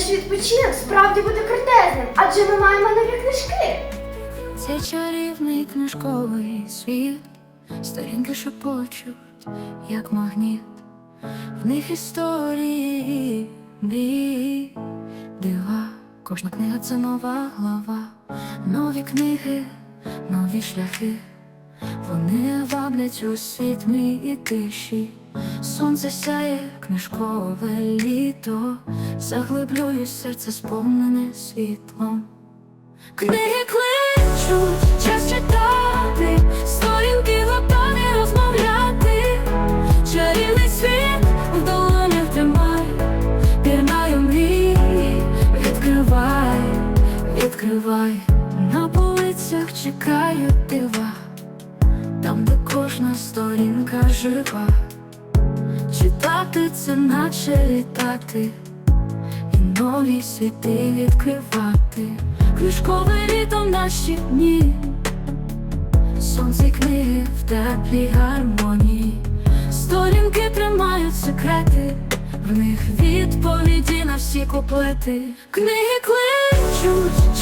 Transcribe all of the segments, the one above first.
відпочинок справді буде крутезним, адже ми маємо нові книжки. Це чарівний книжковий світ, сторінки шепочуть, як магніт, в них історії, бій, дива, кожна книга це нова глава, нові книги, нові шляхи, вони ваблять у світ мій і тиші. Сонце сяє, книжкове літо, заглиблює серце сповнене світлом. Книги кличуть, час читати, сторінки готові розмовляти, чарівний світ в долонях тримай, пірнаю мрії, відкривай, відкривай, на полицях чекають дива, там, де кожна сторінка жива, читати це наче літати. І нові світи відкривати, книжкове літо наші дні, сонце книги в теплій гармонії, сторінки тримають секрети, в них відповіді на всі куплети, книги кличуть,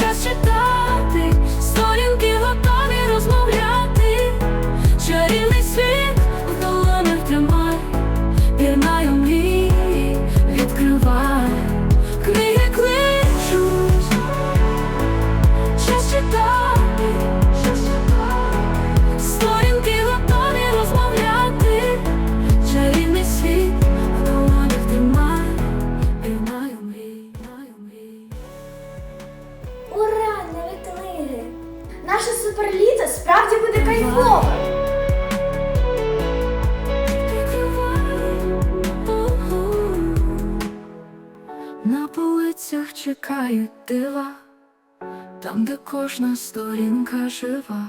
Наше суперліто справді буде кайфове! На полицях чекають дива, там, де кожна сторінка жива.